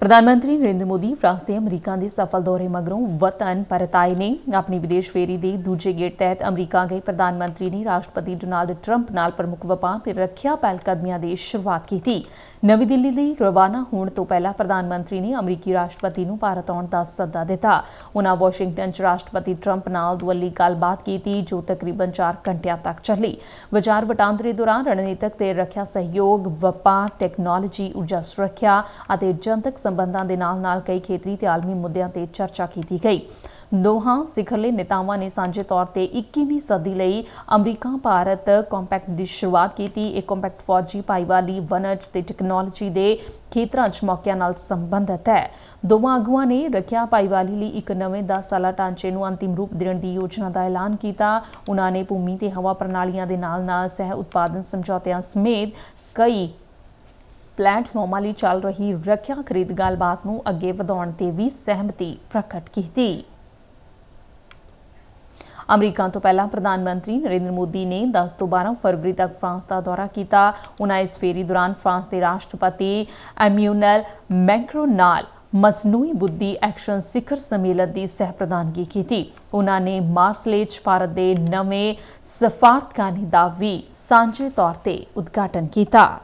ਪ੍ਰਧਾਨ ਮੰਤਰੀ ਨਰਿੰਦਰ ਮੋਦੀ ਫਰਾਂਸ ਤੇ ਅਮਰੀਕਾ ਦੇ ਸਫਲ ਦੌਰੇ ਮਗਰੋਂ ਵਤਨ ਪਰਤ ਆਏ ਨੇ। ਆਪਣੀ ਵਿਦੇਸ਼ ਫੇਰੀ ਦੇ ਦੂਜੇ ਗੇੜ ਤਹਿਤ ਅਮਰੀਕਾ ਗਏ ਪ੍ਰਧਾਨ ਮੰਤਰੀ ਨੇ ਰਾਸ਼ਟਰਪਤੀ ਡੋਨਾਲਡ ਟਰੰਪ ਨਾਲ ਪ੍ਰਮੁੱਖ ਵਪਾਰ ਤੇ ਰੱਖਿਆ ਪਹਿਲਕਦਮੀਆਂ ਦੀ ਸ਼ੁਰੂਆਤ ਕੀਤੀ। ਨਵੀਂ ਦਿੱਲੀ ਲਈ ਰਵਾਨਾ ਹੋਣ ਤੋਂ ਪਹਿਲਾਂ ਪ੍ਰਧਾਨ ਮੰਤਰੀ ਨੇ ਅਮਰੀਕੀ ਰਾਸ਼ਟਰਪਤੀ ਨੂੰ ਭਾਰਤ ਆਉਣ ਦਾ ਸੱਦਾ ਦਿੱਤਾ। ਉਹਨਾਂ ਵਾਸ਼ਿੰਗਟਨ 'ਚ ਰਾਸ਼ਟਰਪਤੀ ਟਰੰਪ ਨਾਲ ਦੁਵੱਲੀ ਗੱਲਬਾਤ ਕੀਤੀ, ਜੋ ਤਕਰੀਬਨ 4 ਘੰਟਿਆਂ ਤੱਕ ਚੱਲੀ। ਵਿਚਾਰ ਵਟਾਂਦਰੇ ਦੌਰਾਨ ਰਣਨੀਤਕ ਤੇ ਰੱਖਿਆ ਸਹਿਯੋਗ, ਵਪਾਰ, ਟੈਕਨੋਲੋਜੀ, ਊਰਜਾ ਸੁਰੱਖਿਆ ਅਤੇ ਜਨਤਕ ਸੰਬੰਧਾਂ ਦੇ ਨਾਲ-ਨਾਲ ਕਈ ਖੇਤਰੀ ਤੇ ਆਲਮੀ ਮੁੱਦਿਆਂ ਤੇ ਚਰਚਾ ਕੀਤੀ ਗਈ। ਦੋਹਾਂ ਸਿਖਰਲੇ ਨੇਤਾਵਾਂ ਨੇ ਸਾਂਝੇ ਤੌਰ ਤੇ 21ਵੀਂ ਸਦੀ ਲਈ ਅਮਰੀਕਾ, ਭਾਰਤ ਕੰਪੈਕਟ ਦੀ ਸ਼ੁਰੂਆਤ ਕੀਤੀ। ਇਹ ਕੰਪੈਕਟ ਫੌਜੀ ਭਾਈਵਾਲੀ, ਵਣਜ ਤੇ ਟੈਕਨੋਲੋਜੀ ਦੇ ਖੇਤਰਾਂ 'ਚ ਮੌਕਿਆਂ ਨਾਲ ਸੰਬੰਧਿਤ ਹੈ। ਦੋਵਾਂ ਆਗੂਆਂ ਨੇ ਰੱਖਿਆ ਭਾਈਵਾਲੀ ਲਈ ਇੱਕ ਨਵੇਂ 10 ਸਾਲਾ ਢਾਂਚੇ ਨੂੰ ਅੰਤਿਮ ਰੂਪ ਦੇਣ ਦੀ ਯੋਜਨਾ ਦਾ ਐਲਾਨ ਕੀਤਾ। ਉਹਨਾਂ ਨੇ ਭੂਮੀ ਤੇ ਹਵਾ ਪ੍ਰਣਾਲੀਆਂ ਦੇ ਨਾਲ-ਨਾਲ ਸਹਿ ਉਤਪਾਦਨ ਸਮਝੌਤਿਆਂ ਸਮੇਤ ਕਈ ਪਲੇਟਫਾਰਮਾਂ ਲਈ ਚੱਲ ਰਹੀ ਰੱਖਿਆ ਖਰੀਦ ਗੱਲਬਾਤ ਨੂੰ ਅੱਗੇ ਵਧਾਉਣ ਤੇ ਵੀ ਸਹਿਮਤੀ ਪ੍ਰਗਟ ਕੀਤੀ। ਅਮਰੀਕਾ ਤੋਂ ਪਹਿਲਾਂ ਪ੍ਰਧਾਨ ਮੰਤਰੀ ਨਰਿੰਦਰ ਮੋਦੀ ਨੇ 10 ਤੋਂ 12 ਫਰਵਰੀ ਤੱਕ ਫਰਾਂਸ ਦਾ ਦੌਰਾ ਕੀਤਾ। ਉਹਨਾਂ ਇਸ ਫੇਰੀ ਦੌਰਾਨ ਫਰਾਂਸ ਦੇ ਰਾਸ਼ਟਰਪਤੀ ਐਮਿਊਨਲ ਮੈਕਰੋਨ ਨਾਲ ਮਸਨੂਈ ਬੁੱਧੀ ਐਕਸ਼ਨ ਸਿਖਰ ਸੰਮੇਲਨ ਦੀ ਸਹਿ ਪ੍ਰਧਾਨਗੀ ਕੀਤੀ। ਉਹਨਾਂ ਨੇ ਮਾਰਸਲੇ 'ਚ ਭਾਰਤ ਦੇ ਨਵੇਂ ਸਫਾਰਤਖਾਨੇ ਦਾ ਵੀ ਸਾਂਝੇ ਤੌਰ ਤੇ ਉਦਘਾਟਨ ਕੀਤਾ।